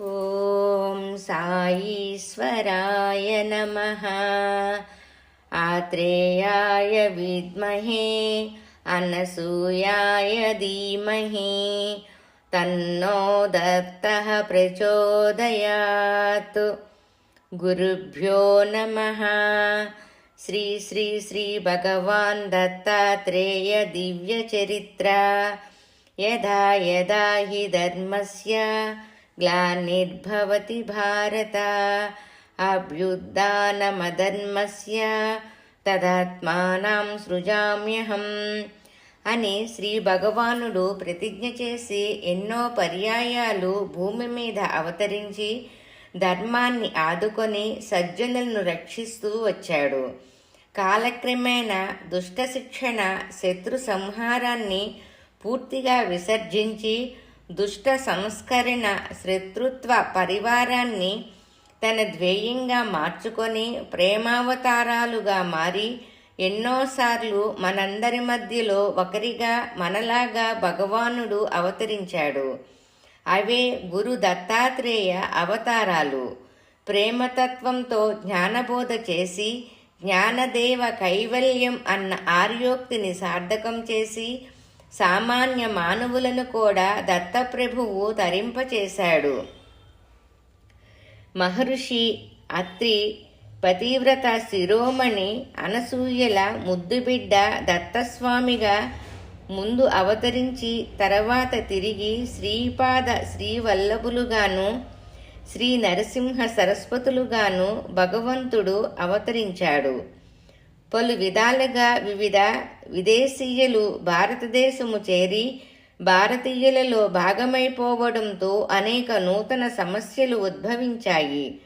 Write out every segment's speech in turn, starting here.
ఓం సాయీశ్వరాయ నమ. ఆత్రేయాయ విద్మహే అనసూయాయ ధీమహి తన్నో దత్త ప్రచోదయాత్. గురుభ్యో నమ. శ్రీ శ్రీ శ్రీ భగవాన్ దత్తాత్రేయ దివ్యచరిత్ర యదా యదా హి ధర్మస్య ग्लानिर्भवति भारत అభ్యుద్ధానమధర్మస్య తదాత్మానం సృజామ్యహం అని శ్రీ భగవానుడు ప్రతిజ్ఞ చేసి ఎన్నో పర్యాయాలు భూమి మీద అవతరించి ధర్మాన్ని ఆదుకొని సజ్జనులను రక్షిస్తూ వచ్చాడు కాలక్రమేణా దుష్ట శిక్షణ శత్రు సంహారాన్ని పూర్తిగా విసర్జించి దుష్ట సంస్కరణ శత్రుత్వ పరివారాన్ని తన ధ్యేయంగా మార్చుకొని ప్రేమావతారాలుగా మారి ఎన్నోసార్లు మనందరి మధ్యలో ఒకరిగా మనలాగా భగవానుడు అవతరించాడు. అవే గురు దత్తాత్రేయ అవతారాలు. ప్రేమతత్వంతో జ్ఞానబోధ చేసి జ్ఞానదేవ కైవల్యం అన్న ఆర్యోక్తిని సార్థకం చేసి సామాన్య మానవులను కూడా దత్తప్రభువు తరింపచేశాడు. మహర్షి అత్రి పతివ్రత శిరోమణి అనసూయల ముద్దుబిడ్డ దత్తస్వామిగా ముందు అవతరించి తర్వాత తిరిగి శ్రీపాద శ్రీవల్లభులుగాను శ్రీ నరసింహ సరస్వతులుగాను భగవంతుడు అవతరించాడు. పలు విధాలుగా వివిధ విదేశీయులు భారతదేశము చేరి భారతీయులలో భాగమైపోవడంతో అనేక నూతన సమస్యలు ఉద్భవించాయి.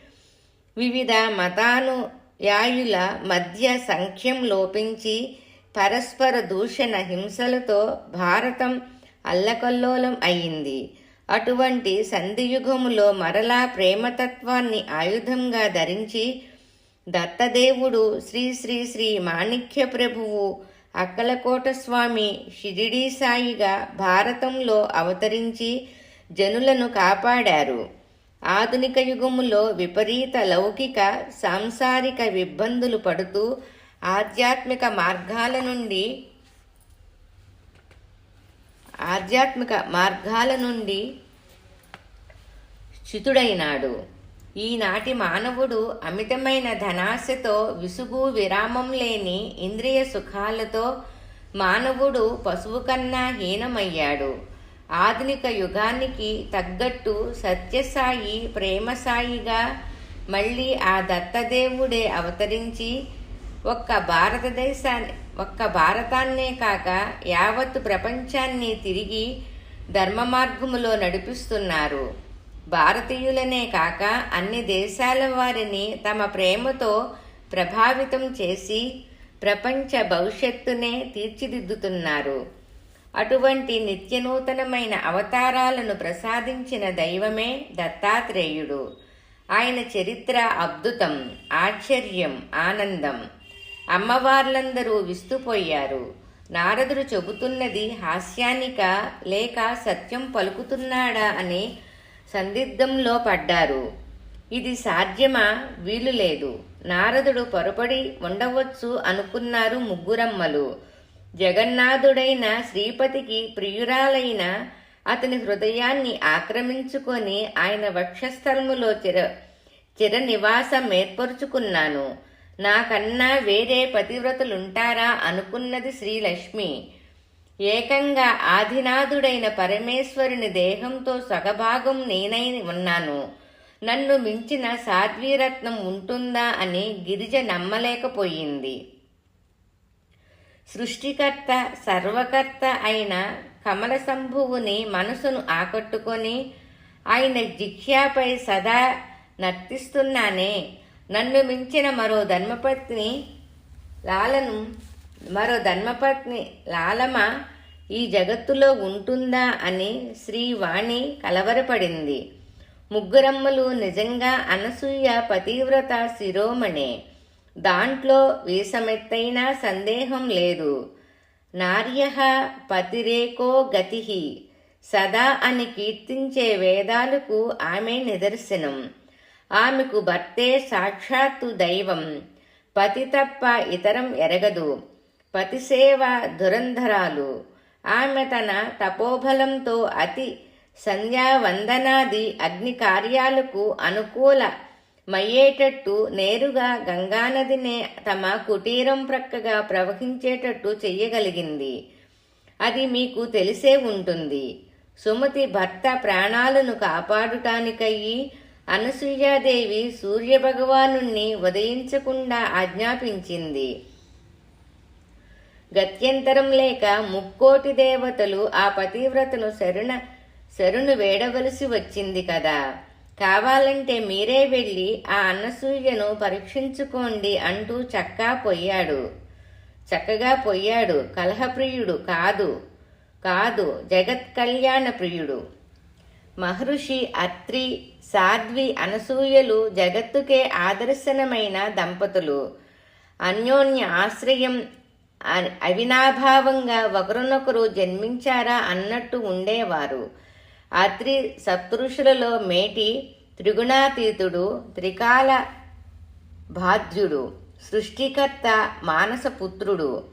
వివిధ మతానుయాయుల మధ్య సంఖ్యం లోపించి పరస్పర దూషణ హింసలతో భారతం అల్లకల్లోలం అయింది. అటువంటి సంధియుగములో మరలా ప్రేమతత్వాన్ని ఆయుధంగా ధరించి దత్తదేవుడు శ్రీ శ్రీ శ్రీ మాణిక్య ప్రభువు అక్కలకోట స్వామి షిరిడీ సాయిగా భారతంలో అవతరించి జనులను కాపాడారు. ఆధునిక యుగములో విపరీత లౌకిక సాంసారిక ఇబ్బందులు పడుతూ ఆధ్యాత్మిక మార్గాల నుండి ఆధ్యాత్మిక మార్గాల నుండి చ్యుతుడైనాడు. ఈనాటి మానవుడు అమితమైన ధనాశతో విసుగు విరామం లేని ఇంద్రియ సుఖాలతో మానవుడు పశువు కన్నా హీనమయ్యాడు. ఆధునిక యుగానికి తగ్గట్టు సత్యసాయి ప్రేమసాయిగా మళ్ళీ ఆ దత్తదేవుడే అవతరించి ఒక్క భారతదేశాన్ని ఒక్క భారతాన్నే కాక యావత్ ప్రపంచాన్ని తిరిగి ధర్మ మార్గములో నడిపిస్తున్నారు. భారతీయులనే కాక అన్ని దేశాల వారిని తమ ప్రేమతో ప్రభావితం చేసి ప్రపంచ భవిష్యత్తునే తీర్చిదిద్దుతున్నారు. అటువంటి నిత్యనూతనమైన అవతారాలను ప్రసాదించిన దైవమే దత్తాత్రేయుడు. ఆయన చరిత్ర అద్భుతం ఆశ్చర్యం ఆనందం. అమ్మవార్లందరూ విస్తుపోయారు. నారదుడు చెబుతున్నది హాస్యానిక లేక సత్యం పలుకుతున్నాడా అని సందిగ్ధంలో పడ్డారు. ఇది సాధ్యమా? వీలు లేదు. నారదుడు పొరపడి ఉండవచ్చు అనుకున్నారు ముగ్గురమ్మలు. జగన్నాథుడైన శ్రీపతికి ప్రియురాలైన అతని హృదయాన్ని ఆక్రమించుకొని ఆయన వక్షస్థలములో చిర చిర నివాసం ఏర్పరుచుకున్నాను. నాకన్నా వేరే పతివ్రతలుంటారా అనుకున్నది శ్రీలక్ష్మి. ఏకంగా ఆదినాథుడైన పరమేశ్వరుని దేహంతో సగభాగం నేనై ఉన్నాను. నన్ను మించిన సాధ్వీరత్నం ఉంటుందా అని గిరిజ నమ్మలేకపోయింది. సృష్టికర్త సర్వకర్త అయిన కమల సంభువుని మనసును ఆకట్టుకొని ఆయన జిఖ్యాపై సదా నర్తిస్తున్నానే. నన్ను మించిన మరో ధర్మపత్ని లాలను మరో ధర్మపత్ని లాలమ ఈ జగత్తులో ఉంటుందా అని శ్రీవాణి కలవరపడింది. ముగ్గురమ్మలు నిజంగా అనసూయ పతివ్రత శిరోమణే. దాంట్లో వీసమెత్తైనా సందేహం లేదు. నార్య పతిరేకో గతి. సదా అని కీర్తించే వేదాలకు ఆమె నిదర్శనం. ఆమెకు భర్తే సాక్షాత్తు దైవం. పతి తప్ప ఇతరం ఎరగదు. పతిసేవ దురంధరాలు. ఆమె తన తపోబలంతో అతి సంధ్యావందనాది అగ్ని కార్యాలకు అనుకూల మయ్యేటట్టు నేరుగా గంగానదినే తమ కుటీరం ప్రక్కగా ప్రవహించేటట్టు చెయ్యగలిగింది. అది మీకు తెలిసే ఉంటుంది. సుమతి భర్త ప్రాణాలను కాపాడుటానికయ్యి అనసూయాదేవి సూర్యభగవాను ఉదయించకుండా ఆజ్ఞాపించింది. గత్యంతరం లేక ముక్కోటి దేవతలు ఆ పతివ్రతను శరుణ శరుణు వేడవలసి వచ్చింది కదా. కావాలంటే మీరే వెళ్ళి ఆ అన్నసూయను పరీక్షించుకోండి అంటూ చక్కా పొయ్యాడు. చక్కగా పొయ్యాడు. కలహప్రియుడు కాదు. కాదు జగత్ కళ్యాణ ప్రియుడు. మహర్షి అత్రి సాధ్వి అనసూయలు జగత్తుకే ఆదర్శనమైన దంపతులు. అన్యోన్య ఆశ్రయం అవినాభావంగా ఒకరినొకరు జన్మించారా అన్నట్టు ఉండేవారు. అత్రి సప్తృషులలో మేటి త్రిగుణాతీతుడు త్రికాల బాధ్యుడు సృష్టికర్త మానసపుత్రుడు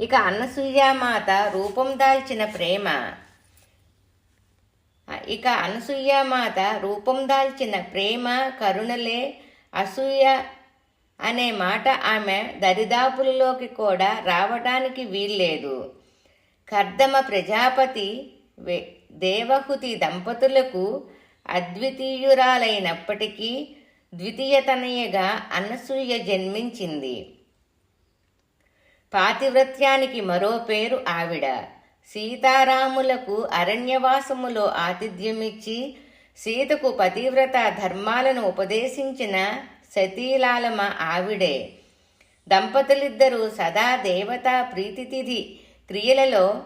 ఇక అన్నసూయామాత రూపం దాల్చిన ప్రేమ. ఇక అనసూయమాత రూపం దాల్చిన ప్రేమ కరుణలే అసూయ అనే మాట ఆమె దరిదాపులలోకి కూడా రావటానికి వీల్లేదు. కర్దమ ప్రజాపతి దేవహుతి దంపతులకు అద్వితీయురాలైనప్పటికీ ద్వితీయతనయగా అన్నసూయ జన్మించింది. పాతివ్రత్యానికి మరో పేరు ఆవిడ. సీతారాములకు అరణ్యవాసములో ఆతిథ్యమిచ్చి సీతకు పతివ్రత ధర్మాలను ఉపదేశించిన సతీలాలమ ఆవిడే. దంపతులిద్దరూ సదా దేవతా ప్రీతితిథి క్రియలలో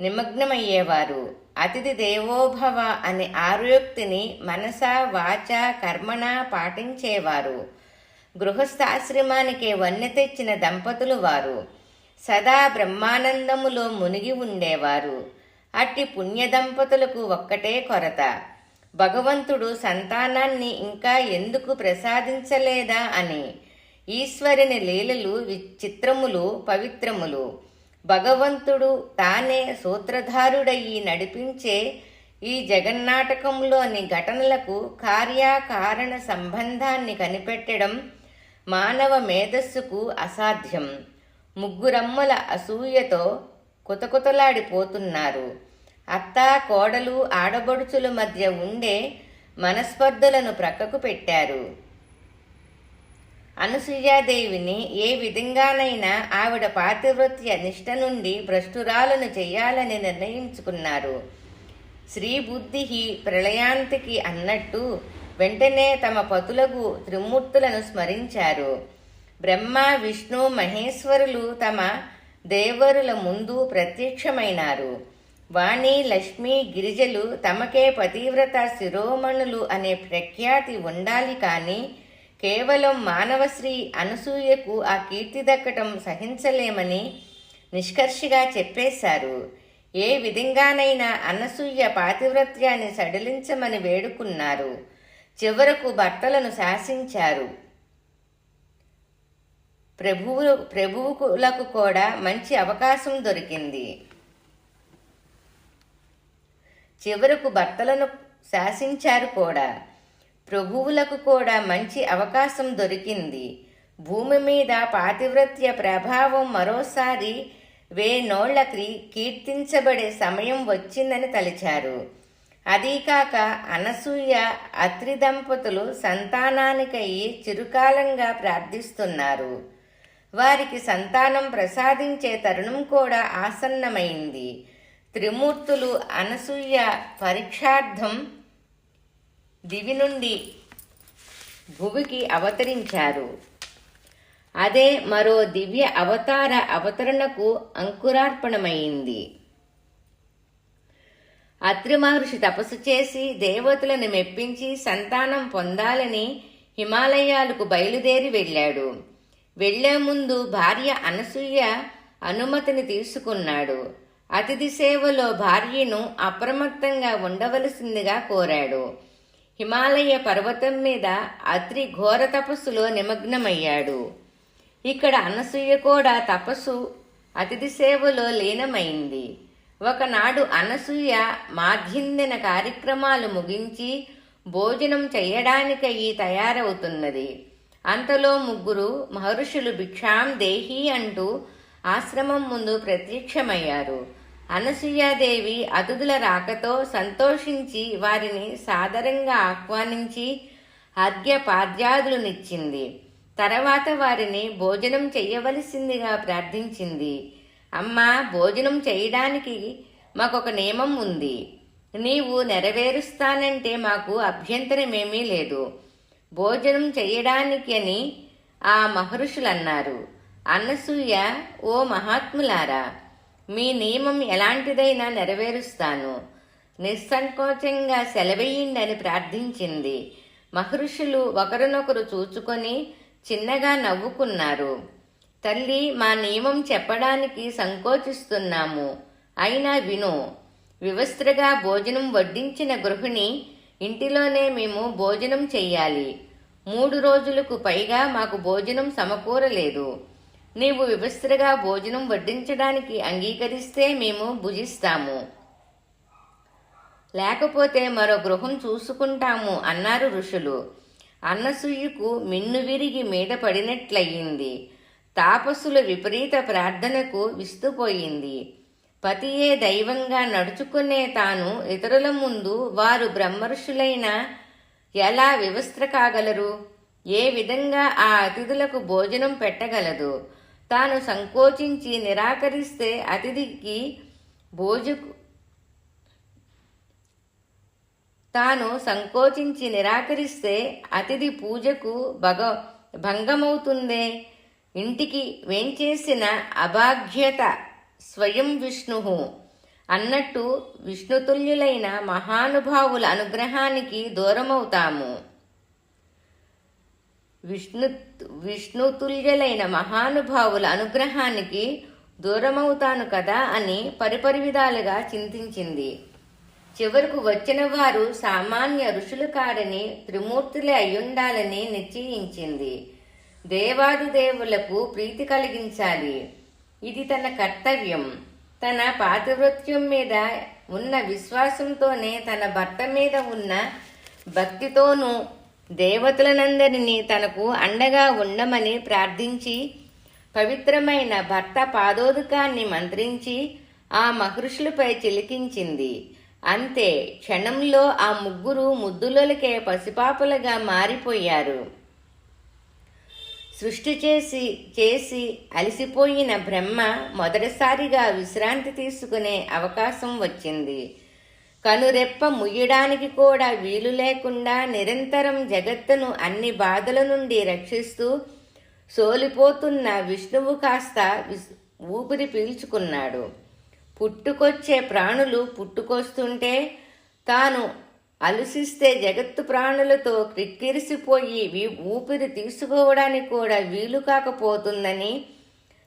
నిమగ్నమయ్యేవారు. అతిథి దేవోభవ అనే ఆరోక్తిని మనస వాచ కర్మణ పాటించేవారు. గృహస్థాశ్రమానికే వన్నె తెచ్చిన దంపతులు వారు. సదా బ్రహ్మానందములో మునిగి ఉండేవారు. అట్టి పుణ్య దంపతులకు ఒక్కటే కొరత. భగవంతుడు సంతానాన్ని ఇంకా ఎందుకు ప్రసాదించలేదా అని. ఈశ్వరుని లీలలు విచిత్రములు పవిత్రములు. భగవంతుడు తానే సూత్రధారుడయ్యి నడిపించే ఈ జగన్నాటకంలోని ఘటనలకు కార్యకారణ సంబంధాన్ని కనిపెట్టడం మానవ మేధస్సుకు అసాధ్యం. ముగ్గురమ్మల అసూయతో కుతకుతలాడిపోతున్నారు. అత్త కోడలు ఆడబడుచుల మధ్య ఉండే మనస్పర్ధలను ప్రక్కకు పెట్టారు. అనసూయాదేవిని ఏ విధంగానైనా ఆవిడ పాతివృత్య నిష్ట నుండి భ్రష్టురాలను చేయాలని నిర్ణయించుకున్నారు. శ్రీబుద్ధి ప్రళయాంతికి అన్నట్టు వెంటనే తమ పతులకు త్రిమూర్తులను స్మరించారు. బ్రహ్మ విష్ణు మహేశ్వరులు తమ దేవరుల ముందు ప్రత్యక్షమైనారు. వాణి లక్ష్మి గిరిజలు తమకే పతివ్రత శిరోమణులు అనే ప్రఖ్యాతి ఉండాలి కానీ కేవలం మానవశ్రీ అనసూయకు ఆ కీర్తి దక్కటం సహించలేమని నిష్కర్షిగా చెప్పేశారు. ఏ విధంగానైనా అనసూయ పాతివ్రత్యాన్ని సడలించమని వేడుకున్నారు. చివరకు భర్తలను శాసించారు. ప్రభువు ప్రభువులకు కూడా మంచి అవకాశం దొరికింది. చివరకు భర్తలను శాసించారు కూడా. ప్రభువులకు కూడా మంచి అవకాశం దొరికింది. భూమి మీద పాతివ్రత్య ప్రభావం మరోసారి వేనోళ్ళ కీర్తించబడే సమయం వచ్చిందని తలిచారు. అదీకాక అనసూయ అత్రి దంపతులు సంతానానికయ్యి చిరుకాలంగా ప్రార్థిస్తున్నారు. వారికి సంతానం ప్రసాదించే తరుణం కూడా ఆసన్నమైంది. త్రిమూర్తులు అనసూయ పరీక్షార్థం దివి నుండి భువికి అవతరించారు. అదే మరో దివ్య అవతార అవతరణకు అంకురార్పణమైంది. అత్రి మహర్షి తపస్సు చేసి దేవతలను మెప్పించి సంతానం పొందాలని హిమాలయాలకు బయలుదేరి వెళ్ళాడు. వెళ్ళే ముందు భార్య అనసూయ అనుమతిని తీసుకున్నాడు. అతిథి సేవలో భార్యను అప్రమత్తంగా ఉండవలసిందిగా కోరాడు. హిమాలయ పర్వతం మీద అత్రి ఘోర తపస్సులో నిమగ్నమయ్యాడు. ఇక్కడ అనసూయ కూడా తపస్సు అతిథి సేవలో లీనమైంది. ఒకనాడు అనసూయ మాధ్యందిన కార్యక్రమాలు ముగించి భోజనం చేయడానికయ్యి తయారవుతున్నది. అంతలో ముగ్గురు మహర్షులు భిక్షాం దేహి అంటూ ఆశ్రమం ముందు ప్రత్యక్షమయ్యారు. అనసూయాదేవి అతిథుల రాకతో సంతోషించి వారిని సాదరంగా ఆహ్వానించి అర్ఘ్యపాద్యాదులనిచ్చింది తర్వాత వారిని భోజనం చెయ్యవలసిందిగా ప్రార్థించింది. అమ్మా భోజనం చేయడానికి మాకొక నియమం ఉంది. నీవు నెరవేరుస్తానంటే మాకు అభ్యంతరమేమీ లేదు. భోజనం చేయడానికి అని ఆ మహర్షులన్నారు. అన్నసూయ ఓ మహాత్ములారా మీ నియమం ఎలాంటిదైనా నెరవేరుస్తాను. నిస్సంకోచంగా సెలవేయండి ప్రార్థించింది. మహర్షులు ఒకరినొకరు చూచుకొని చిన్నగా నవ్వుకున్నారు. తల్లి మా నియమం చెప్పడానికి సంకోచిస్తున్నాము. అయినా విను వివస్త్రగా భోజనం వడ్డించిన గృహిణి ఇంటిలోనే మేము భోజనం చెయ్యాలి. మూడు రోజులకు పైగా మాకు భోజనం సమకూరలేదు. నీవు వివస్త్రగా భోజనం వడ్డించడానికి అంగీకరిస్తే మేము భుజిస్తాము. లేకపోతే మరో గృహం చూసుకుంటాము అన్నారు ఋషులు. అన్నసూయకు మిన్ను విరిగి మీద పడినట్లయింది. తాపస్సుల విపరీత ప్రార్థనకు విస్తుపోయింది. పతియే దైవంగా నడుచుకునే తాను ఇతరుల ముందు వారు బ్రహ్మర్షులైన ఎలా వివస్త్ర కాగలరు? ఏ విధంగా ఆ అతిథులకు భోజనం పెట్టగలదు? తాను సంకోచించి నిరాకరిస్తే అతిథికి భోజకు తాను సంకోచించి నిరాకరిస్తే అతిథి పూజకు భగ భంగమవుతుందే. ఇంటికి వేంచేసిన అభాగ్యత స్వయం విష్ణు అన్నట్టు విష్ణుతుల్యులైన మహానుభావుల అనుగ్రహానికి దూరమవుతాము. విష్ణు విష్ణుతుల్యులైన మహానుభావుల అనుగ్రహానికి దూరమవుతాను కదా అని పరిపరి విధాలుగా చింతించింది. చివరకు వచ్చిన వారు సామాన్య ఋషులు కారని త్రిమూర్తులే అయ్యుండాలని నిశ్చయించింది. దేవాది దేవులకు ప్రీతి కలిగించాలి. ఇది తన కర్తవ్యం. తన పాతివృత్యం మీద ఉన్న విశ్వాసంతోనే తన భర్త మీద ఉన్న భక్తితోనూ దేవతలనందరినీ తనకు అండగా ఉండమని ప్రార్థించి పవిత్రమైన భర్త పాదోదకాన్ని మంత్రించి ఆ మహర్షులపై చిలికించింది. అంతే క్షణంలో ఆ ముగ్గురు ముద్దులకే పసిపాపలుగా మారిపోయారు. సృష్టి చేసి చేసి అలసిపోయిన బ్రహ్మ మొదటిసారిగా విశ్రాంతి తీసుకునే అవకాశం వచ్చింది. కనురెప్ప ముయ్యడానికి కూడా వీలు లేకుండా నిరంతరం జగత్తును అన్ని బాధల నుండి రక్షిస్తూ సోలిపోతున్న విష్ణువు కాస్త ఊపిరి పీల్చుకున్నాడు. పుట్టుకొచ్చే ప్రాణులు పుట్టుకొస్తుంటే తాను అలసిస్తే జగత్తు ప్రాణులతో క్రిక్కిరిసిపోయి ఊపిరి తీసుకోవడానికి కూడా వీలు కాకపోతుందని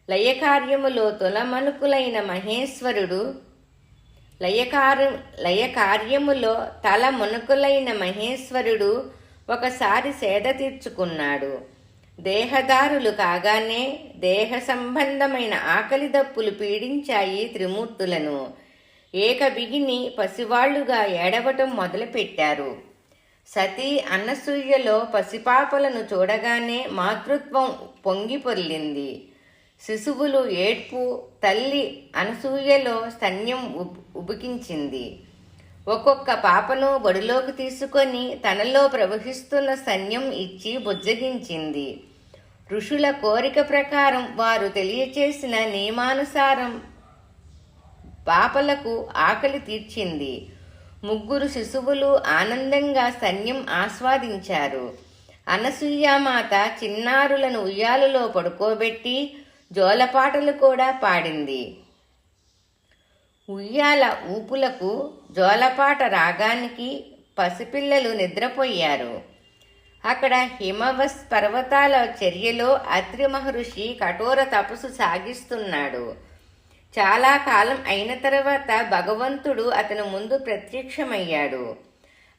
లయకార్యములో తులమణుకులైన మహేశ్వరుడు లయకారు లయకార్యములో తల మునుకులైన మహేశ్వరుడు ఒకసారి సేద తీర్చుకున్నాడు. దేహదారులు కాగానే దేహ సంబంధమైన ఆకలి దప్పులు పీడించాయి త్రిమూర్తులను. ఏకబిగిని పసివాళ్ళుగా ఏడవటం మొదలుపెట్టారు. సతీ అన్నసూయలో పసిపాపలను చూడగానే మాతృత్వం పొంగిపొర్లింది శిశువులు ఏడ్పు తల్లి అనసూయలో సన్యం ఉబికించింది. ఒక్కొక్క పాపను బడిలోకి తీసుకొని తనలో ప్రవహిస్తున్న సైన్యం ఇచ్చి బుజ్జగించింది. ఋషుల కోరిక ప్రకారం వారు తెలియచేసిన నియమానుసారం పాపలకు ఆకలి తీర్చింది. ముగ్గురు శిశువులు ఆనందంగా సైన్యం ఆస్వాదించారు. అనసూయమాత చిన్నారులను ఉయ్యాలలో పడుకోబెట్టి జోలపాటలు కూడా పాడింది. ఉయ్యాల ఊపులకు జోలపాట రాగానికి పసిపిల్లలు నిద్రపోయారు. అక్కడ హిమవస్ పర్వతాల చర్యలో అత్రి మహర్షి కఠోర తపస్సు సాగిస్తున్నాడు. చాలా కాలం అయిన తర్వాత భగవంతుడు అతని ముందు ప్రత్యక్షమయ్యాడు.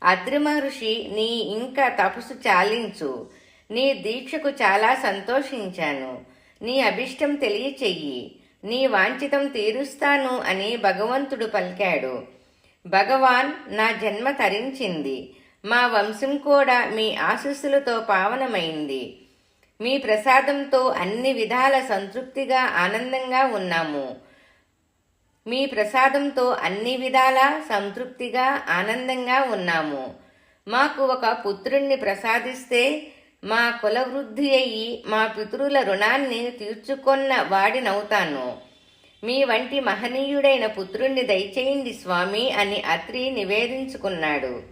అద్రి మహర్షి నీ ఇంకా తపస్సు చాలించు. నీ దీక్షకు చాలా సంతోషించాను. నీ అభిష్టం తెలియచెయ్యి నీ వాంఛితం తీరుస్తాను అని భగవంతుడు పలికాడు. భగవాన్ నా జన్మ తరించింది మా వంశం కూడా మీ ఆశీస్సులతో పావనమైంది. మీ ప్రసాదంతో అన్ని విధాల సంతృప్తిగా ఆనందంగా ఉన్నాము. మీ ప్రసాదంతో అన్ని విధాల సంతృప్తిగా ఆనందంగా ఉన్నాము. మాకు ఒక పుత్రుణ్ణి ప్రసాదిస్తే మా కులవృద్ధి అయ్యి మా పితరుల రుణాన్ని తీర్చుకొన్న వాడినవుతాను. మీ వంటి మహనీయుడైన పుత్రుణ్ణి దయచేయండి స్వామి అని అత్రి నివేదించుకున్నాడు.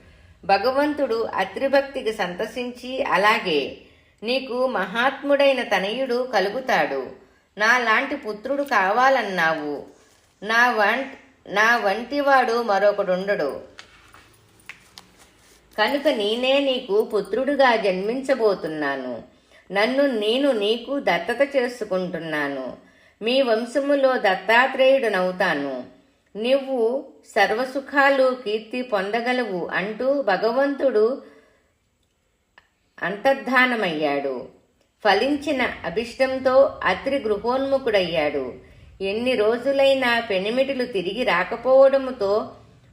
భగవంతుడు అత్రిభక్తికి సంతసించి అలాగే నీకు మహాత్ముడైన తనయుడు కలుగుతాడు. నా లాంటి పుత్రుడు కావాలన్నావు. నా వంట నా వంటివాడు మరొకడుండడు. కనుక నేనే నీకు పుత్రుడుగా జన్మించబోతున్నాను. నన్ను నేను నీకు దత్తత చేసుకుంటున్నాను. మీ వంశములో దత్తాత్రేయుడునవుతాను. నువ్వు సర్వసుఖాలు కీర్తి పొందగలవు అంటూ భగవంతుడు అంతర్ధానమయ్యాడు. ఫలించిన అభిష్టంతో అత్రి గృహోన్ముఖుడయ్యాడు. ఎన్ని రోజులైనా పెనిమిటిలు తిరిగి రాకపోవడంతో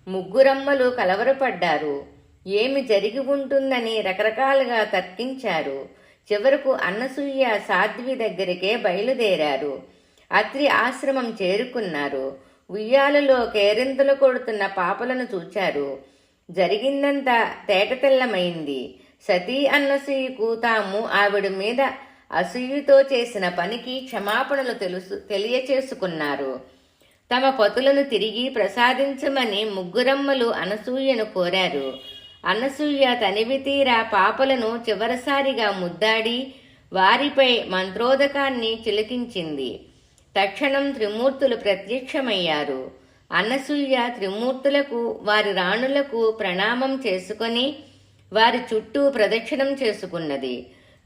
ముగ్గురమ్మలు కలవరపడ్డారు. ఏమి జరిగి ఉంటుందని రకరకాలుగా తర్కించారు. చివరకు అన్నసూయ సాధ్వి దగ్గరికే బయలుదేరారు. అత్రి ఆశ్రమం చేరుకున్నారు. ఉయ్యాలలో కేరింతలు కొడుతున్న పాపలను చూచారు. జరిగిందంతా తేటతెల్లమైంది. సతీ అన్నసూయకు తాము ఆవిడ మీద అసూయతో చేసిన పనికి క్షమాపణలు తెలుసు తెలియచేసుకున్నారు. తమ పతులను తిరిగి ప్రసాదించమని ముగ్గురమ్మలు అనసూయను కోరారు. అనసూయ తనివితీరా పాపలను చివరిసారిగా ముద్దాడి వారిపై మంత్రోదకాన్ని చిలికించింది. తక్షణం త్రిమూర్తులు ప్రత్యక్షమయ్యారు. అనసూయ త్రిమూర్తులకు వారి రాణులకు ప్రణామం చేసుకొని వారి చుట్టూ ప్రదక్షిణం చేసుకున్నది.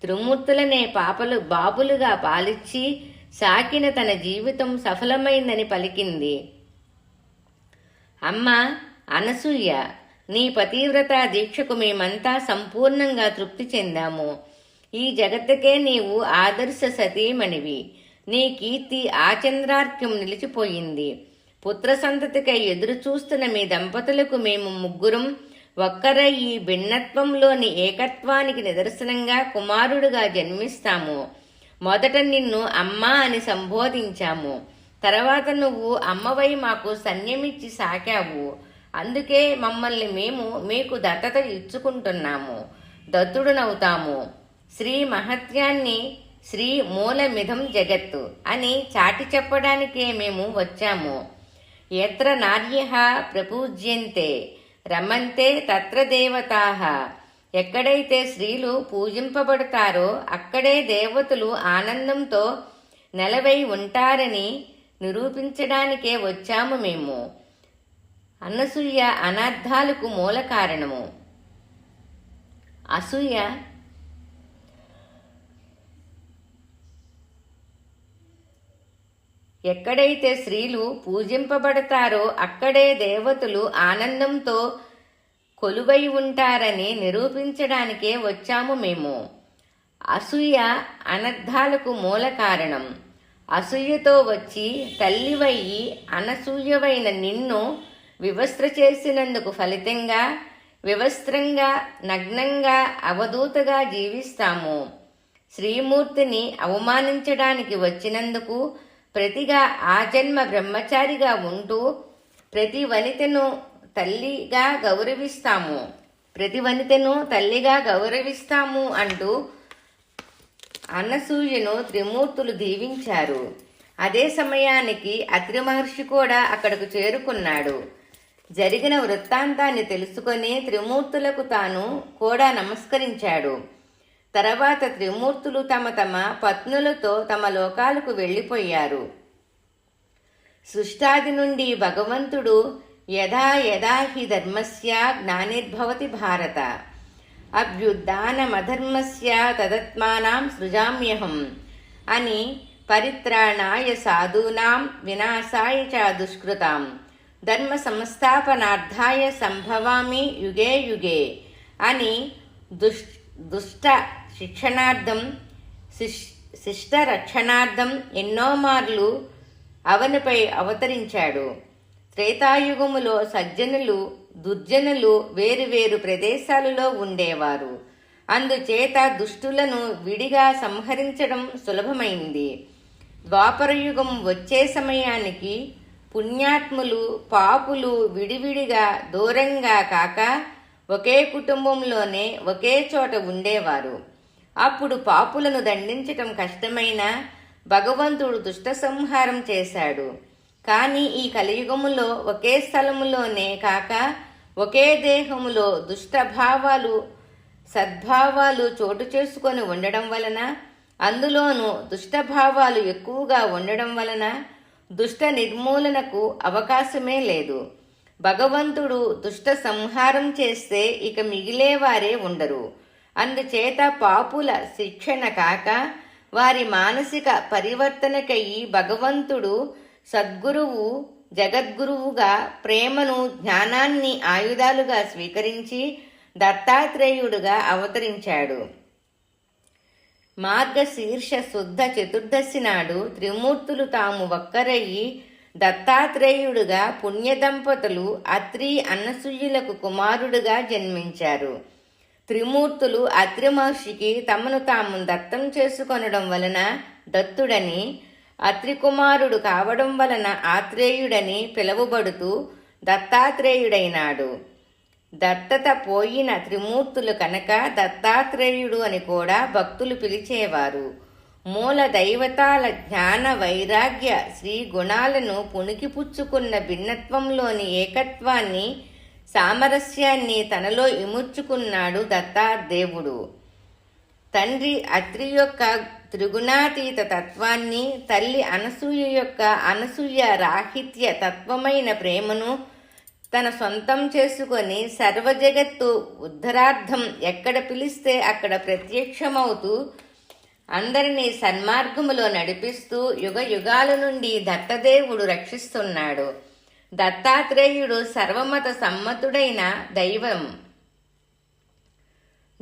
త్రిమూర్తులనే పాపలు బాబులుగా పాలిచ్చి సాకిన తన జీవితం సఫలమైందని పలికింది. అమ్మ అనసూయ నీ పతివ్రత దీక్షకు మేమంతా సంపూర్ణంగా తృప్తి చెందాము. ఈ జగత్తుకే నీవు ఆదర్శ సతీమణివి. నీ కీర్తి ఆచంద్రార్క్యం నిలిచిపోయింది. పుత్ర సంతతికై ఎదురు చూస్తున్న మీ దంపతులకు మేము ముగ్గురం ఒక్కరై ఈ భిన్నత్వంలోని ఏకత్వానికి నిదర్శనంగా కుమారుడుగా జన్మిస్తాము. మొదట నిన్ను అమ్మా అని సంబోధించాము. తర్వాత నువ్వు అమ్మవై మాకు సన్యమిచ్చి సాకావు. అందుకే మమ్మల్ని మేము మీకు దత్తత ఇచ్చుకుంటున్నాము. దత్తుడునవుతాము శ్రీ మహత్యాన్ని శ్రీ మూలమిధం జగత్తు అని చాటి చెప్పడానికే మేము వచ్చాము. ఎత్ర నార్య ప్రపూజ్యంతే రమంతే తత్ర దేవతాహ ఎక్కడైతే స్త్రీలు పూజింపబడతారో అక్కడే దేవతలు ఆనందంతో నెలవై ఉంటారని నిరూపించడానికే వచ్చాము మేము. అన్నసూయ అనర్థాలకు మూల కారణము. అసూయ ఎక్కడైతే స్త్రీలు పూజింపబడతారో అక్కడే దేవతలు ఆనందంతో కొలువై ఉంటారని నిరూపించడానికే వచ్చాము మేము. అసూయ అనర్థాలకు మూల కారణం. అసూయతో వచ్చి తల్లివయ్యి అనసూయవైన నిన్ను వివస్త్ర చేసినందుకు ఫలితంగా వివస్త్రంగా నగ్నంగా అవధూతగా జీవిస్తాము. శ్రీమూర్తిని అవమానించడానికి వచ్చినందుకు ప్రతిగా ఆ జన్మ బ్రహ్మచారిగా ఉంటూ ప్రతి వనితను తల్లిగా గౌరవిస్తాము. ప్రతి వనితను తల్లిగా గౌరవిస్తాము అంటూ అన్నసూయను త్రిమూర్తులు దీవించారు. అదే సమయానికి అత్రి మహర్షి కూడా అక్కడకు చేరుకున్నాడు. జరిగిన వృత్తాంతాన్ని తెలుసుకొని త్రిమూర్తులకు తాను కూడా నమస్కరించాడు. తర్వాత త్రిమూర్తులు తమ తమ పత్నులతో తమ లోకాలకు వెళ్ళిపోయారు. సృష్టాది నుండి భగవంతుడు యథా యథా హి ధర్మస్య జ్ఞానిర్భవతి భారత. అభ్యుద్ధానమధర్మస్య తదత్మానం సృజామ్యహం అని పరిత్రాణాయ సాధూనాం వినాశాయ చ దుష్కృతాం. ధర్మ సంస్థాపనార్థాయ సంభవామి యుగే యుగే అని దుష్ దుష్ట శిక్షణార్థం శిష్ శిష్ట రక్షణార్థం ఎన్నో మార్లు అవనిపై అవతరించాడు. త్రేతాయుగములో సజ్జనులు దుర్జనులు వేరువేరు ప్రదేశాలలో ఉండేవారు. అందుచేత దుష్టులను విడిగా సంహరించడం సులభమైంది. ద్వాపరయుగం వచ్చే సమయానికి పుణ్యాత్ములు పాపులు విడివిడిగా దూరంగా కాక ఒకే కుటుంబంలోనే ఒకే చోట ఉండేవారు. అప్పుడు పాపులను దండించటం కష్టమైన భగవంతుడు దుష్ట సంహారం చేశాడు. కానీ ఈ కలియుగములో ఒకే స్థలములోనే కాక ఒకే దేహములో దుష్టభావాలు సద్భావాలు చోటు చేసుకొని ఉండడం వలన అందులోనూ దుష్టభావాలు ఎక్కువగా ఉండడం వలన దుష్ట నిర్మూలనకు అవకాశమే లేదు. భగవంతుడు దుష్ట సంహారం చేస్తే ఇక మిగిలేవారే ఉండరు. అందుచేత పాపుల శిక్షణ కాక వారి మానసిక పరివర్తనకై భగవంతుడు సద్గురువు జగద్గురువుగా ప్రేమను జ్ఞానాన్ని ఆయుధాలుగా స్వీకరించి దత్తాత్రేయుడుగా అవతరించాడు. మార్గశీర్ష శుద్ధ చతుర్దశి నాడు త్రిమూర్తులు తాము ఒక్కరయ్యి దత్తాత్రేయుడుగా పుణ్యదంపతులు అత్రి అన్నసూయులకు కుమారుడుగా జన్మించారు. త్రిమూర్తులు అత్రి మహర్షికి తమను తాము దత్తం చేసుకొనడం వలన దత్తుడని అత్రికుమారుడు కావడం వలన ఆత్రేయుడని పిలువబడుతూ దత్తాత్రేయుడైనాడు. దత్తత పోయిన త్రిమూర్తులు కనుక దత్తాత్రేయుడు అని కూడా భక్తులు పిలిచేవారు. మూల దైవతాల జ్ఞాన వైరాగ్య శ్రీ గుణాలను పుణికిపుచ్చుకున్న భిన్నత్వంలోని ఏకత్వాన్ని సామరస్యాన్ని తనలో ఇముడ్చుకున్నాడు దత్తాదేవుడు తండ్రి అత్రి యొక్క త్రిగుణాతీత తత్వాన్ని తల్లి అనసూయ యొక్క అనసూయ రాహిత్య తత్వమైన ప్రేమను తన సొంతం చేసుకొని సర్వజగత్తు ఉద్ధరార్థం ఎక్కడ పిలిస్తే అక్కడ ప్రత్యక్షమవుతూ అందరినీ సన్మార్గములో నడిపిస్తూ యుగ యుగాల నుండి దత్తదేవుడు రక్షిస్తున్నాడు. దత్తాత్రేయుడు సర్వమత సమ్మతుడైన దైవం.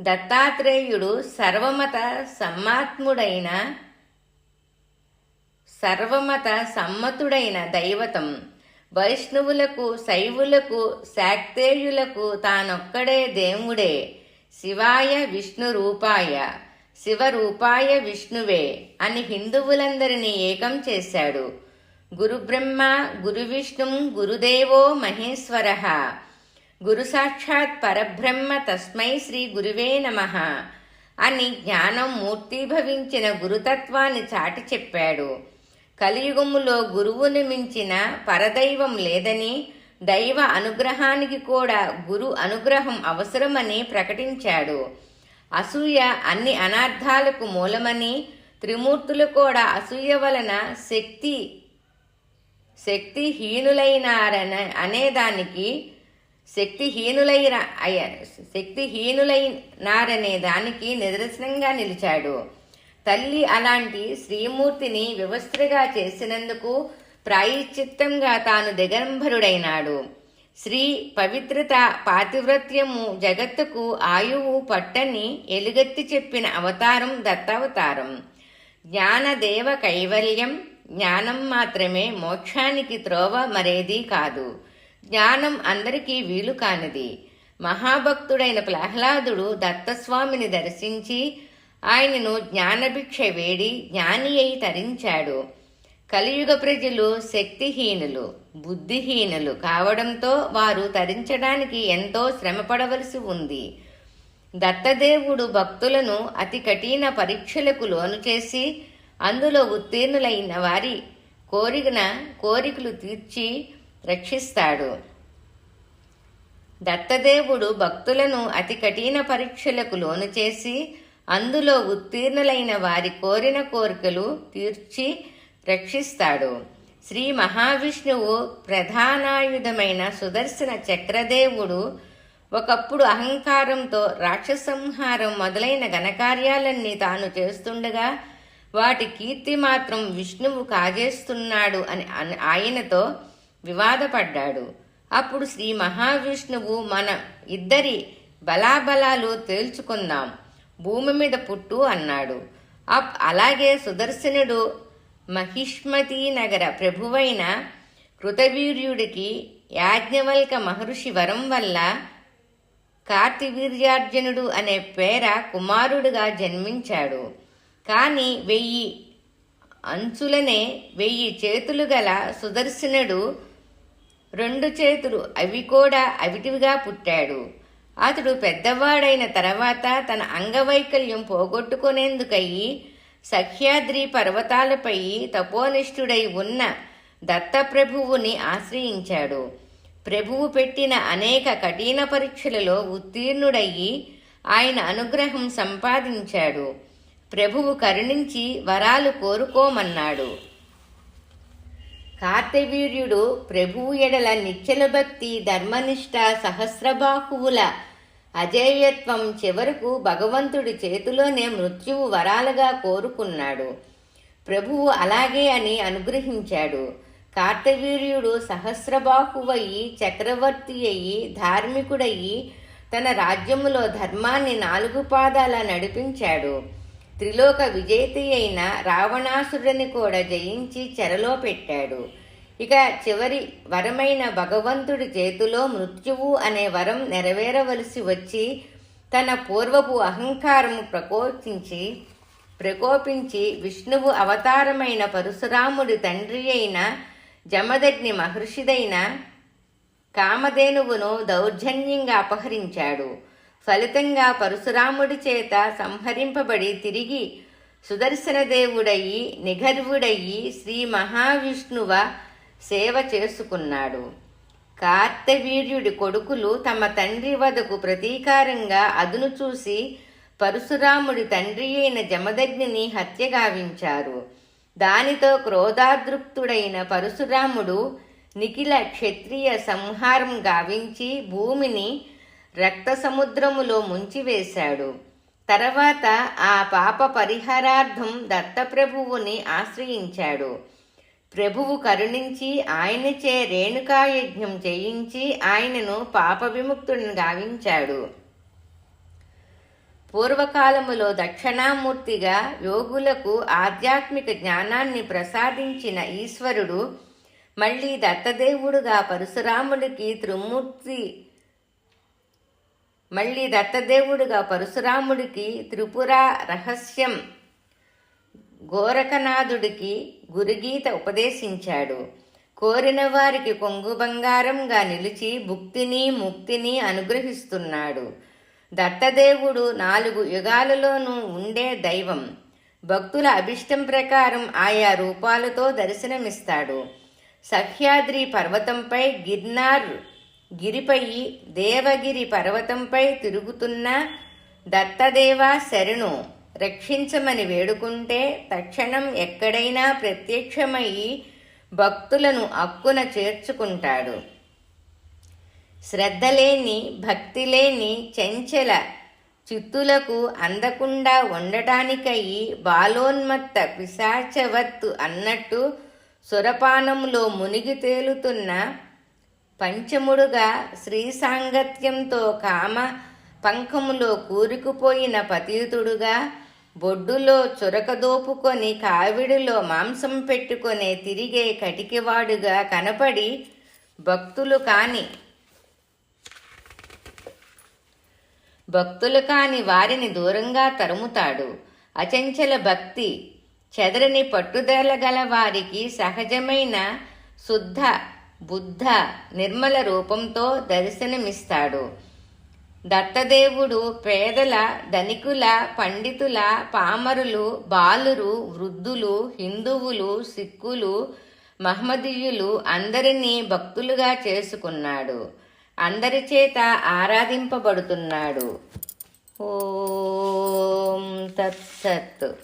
దత్తాత్రేయుడు సర్వమత సమ్మాత్ముడైన సర్వమత సమ్మతుడైన దైవతం. వైష్ణవులకు శైవులకు శాక్తేయులకు తానొక్కడే దేవుడే. శివాయ విష్ణు రూపాయ శివరూపాయ విష్ణువే అని హిందువులందరినీ ఏకం చేశాడు. గురుబ్రహ్మ గురువిష్ణుం గురుదేవో మహేశ్వర. గురు సాక్షాత్ పరబ్రహ్మ తస్మై శ్రీ గురువే నమ అని జ్ఞానం మూర్తిభవించిన గురుతత్వాన్ని చాటి చెప్పాడు. కలియుగములో గురువుని మించిన పరదైవం లేదని దైవ అనుగ్రహానికి కూడా గురు అనుగ్రహం అవసరమని ప్రకటించాడు. అసూయ అన్ని అనార్థాలకు మూలమని త్రిమూర్తులు కూడా అసూయ వలన శక్తి శక్తిహీనులైనారన అనేదానికి శక్తిహీనులైన అయ్య శక్తిహీనులైనారనే దానికి నిదర్శనంగా నిలిచాడు. తల్లి అలాంటి శ్రీమూర్తిని వివస్త్రగా చేసినందుకు ప్రాయశ్చిత్తంగా తాను దిగంబరుడైనాడు. శ్రీ పవిత్రత పాతివ్రత్యము జగత్తుకు ఆయువు పట్టని ఎలుగెత్తి చెప్పిన అవతారం దత్తావతారం. జ్ఞానదేవ కైవల్యం జ్ఞానం మాత్రమే మోక్షానికి త్రోవ మరేదీ కాదు. జ్ఞానం అందరికీ వీలు కానిది. మహాభక్తుడైన ప్రహ్లాదుడు దత్తస్వామిని దర్శించి ఆయనను జ్ఞానభిక్ష వేడి జ్ఞాని అయి తరించాడు. కలియుగ ప్రజలు శక్తిహీనులు బుద్ధిహీనులు కావడంతో వారు తరించడానికి ఎంతో శ్రమపడవలసి ఉంది. దత్తదేవుడు భక్తులను అతి కఠిన పరీక్షలకు లోను చేసి అందులో ఉత్తీర్ణులైన వారి కోరికన కోరికలు తీర్చి రక్షిస్తాడు. దత్తదేవుడు భక్తులను అతి కఠిన పరీక్షలకు లోను చేసి అందులో ఉత్తీర్ణులైన వారి కోరిన కోరికలు తీర్చి రక్షిస్తాడు. శ్రీ మహావిష్ణువు ప్రధానాయుధమైన సుదర్శన చక్రదేవుడు ఒకప్పుడు అహంకారంతో రాక్షసంహారం మొదలైన ఘనకార్యాలన్నీ తాను చేస్తుండగా వాటి కీర్తి మాత్రం విష్ణువు కాజేస్తున్నాడు అని ఆయనతో వివాదపడ్డాడు. అప్పుడు శ్రీ మహావిష్ణువు మన ఇద్దరి బలాబలాలు తేల్చుకుందాం. భూమి మీద పుట్టు అన్నాడు. అప్ అలాగే సుదర్శనుడు మహిష్మతి నగర ప్రభువైన కృతవీర్యుడికి యాజ్ఞవల్క మహర్షి వరం వల్ల కార్తివీర్యార్జునుడు అనే పేర కుమారుడుగా జన్మించాడు. కాని వెయ్యి అంచులనే వెయ్యి చేతులు గల సుదర్శనుడు రెండు చేతులు అవి కూడా అవిటివిగా పుట్టాడు. అతడు పెద్దవాడైన తర్వాత తన అంగవైకల్యం పోగొట్టుకునేందుకయ్యి సఖ్యాద్రి పర్వతాలపై తపోనిష్ఠుడై ఉన్న దత్తప్రభువుని ఆశ్రయించాడు. ప్రభువు పెట్టిన అనేక కఠిన పరీక్షలలో ఉత్తీర్ణుడయ్యి ఆయన అనుగ్రహం సంపాదించాడు. ప్రభువు కరుణించి వరాలు కోరుకోమన్నాడు. కార్తవీర్యుడు ప్రభువు ఎడల నిశ్చల భక్తి ధర్మనిష్ట సహస్రబాహువుల అజేయత్వం చివరకు భగవంతుడి చేతిలోనే మృత్యువు వరాలుగా కోరుకున్నాడు. ప్రభువు అలాగే అని అనుగ్రహించాడు. కార్తవీర్యుడు సహస్రబాహువయ్యి చక్రవర్తి అయ్యి ధార్మికుడయ్యి తన రాజ్యములో ధర్మాన్ని నాలుగు పాదాల నడిపించాడు. త్రిలోక విజేత అయిన రావణాసురుని కూడా జయించి చెరలో పెట్టాడు. ఇక చివరి వరమైన భగవంతుడి చేతిలో మృత్యువు అనే వరం నెరవేరవలసి వచ్చి తన పూర్వపు అహంకారము ప్రకోపించి ప్రకోపించి విష్ణువు అవతారమైన పరశురాముడి తండ్రి అయిన జమదగ్ని మహర్షిదైన కామధేనువును దౌర్జన్యంగా అపహరించాడు. ఫలితంగా పరశురాముడి చేత సంహరింపబడి తిరిగి సుదర్శనదేవుడయి నిఘర్వుడయ్యి శ్రీ మహావిష్ణువ సేవ చేసుకున్నాడు. కార్తవీర్యుడి కొడుకులు తమ తండ్రి వదకు ప్రతీకారంగా అదును చూసి పరశురాముడి తండ్రి అయిన జమదగ్నిని హత్యగావించారు దానితో క్రోధాదృప్తుడైన పరశురాముడు నిఖిల క్షత్రియ సంహారం గావించి భూమిని రక్త సముద్రములో ముంచివేశాడు. తర్వాత ఆ పాప పరిహారార్థం దత్తప్రభువుని ఆశ్రయించాడు. ప్రభువు కరుణించి ఆయనచే రేణుకాయజ్ఞం చేయించి ఆయనను పాప విముక్తుడిని గావించాడు. పూర్వకాలములో దక్షిణామూర్తిగా యోగులకు ఆధ్యాత్మిక జ్ఞానాన్ని ప్రసాదించిన ఈశ్వరుడు మళ్ళీ దత్తదేవుడుగా పరశురాముడికి త్రిమూర్తి మళ్ళీ దత్తదేవుడుగా పరశురాముడికి త్రిపుర రహస్యం గోరఖనాథుడికి గురుగీత ఉపదేశించాడు. కోరిన వారికి కొంగు బంగారంగా నిలిచి భుక్తిని ముక్తిని అనుగ్రహిస్తున్నాడు. దత్తదేవుడు నాలుగు యుగాలలోనూ ఉండే దైవం. భక్తుల అభిష్టం ప్రకారం ఆయా రూపాలతో దర్శనమిస్తాడు. సహ్యాద్రి పర్వతంపై గిర్నార్ గిరిపై దేవగిరి పర్వతంపై తిరుగుతున్న దత్తదేవ శరణు. రక్షించమని వేడుకుంటే తక్షణం ఎక్కడైనా ప్రత్యక్షమయ్యి భక్తులను అక్కున చేర్చుకుంటాడు. శ్రద్ధలేని భక్తిలేని చెంచల చిత్తులకు అందకుండా ఉండటానికయ్యి బాలోన్మత్త పిశాచవత్తు అన్నట్టు సురపానంలో మునిగి తేలుతున్న పంచముడుగా శ్రీసాంగత్యంతో కామ పంకములో కూరుకుపోయిన పతీతుడుగా బొడ్డులో చురకదోపుకొని కావిడిలో మాంసం పెట్టుకొని తిరిగే కటికివాడుగా కనపడి భక్తులు కాని భక్తులు కాని వారిని దూరంగా తరుముతాడు. అచంచల భక్తి చెదరని పట్టుదల గల వారికి సహజమైన శుద్ధ బుద్ధ నిర్మల రూపంతో దర్శనమిస్తాడు. దత్తదేవుడు పేదల ధనికుల పండితుల పామరులు బాలురు వృద్ధులు హిందువులు సిక్కులు మహమ్మదీయులు అందరినీ భక్తులుగా చేసుకున్నాడు. అందరి చేత ఆరాధింపబడుతున్నాడు. ఓం తత్సత్.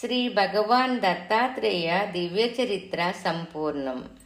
శ్రీ భగవాన్ దత్తాత్రేయ దివ్య చరిత్ర సంపూర్ణం.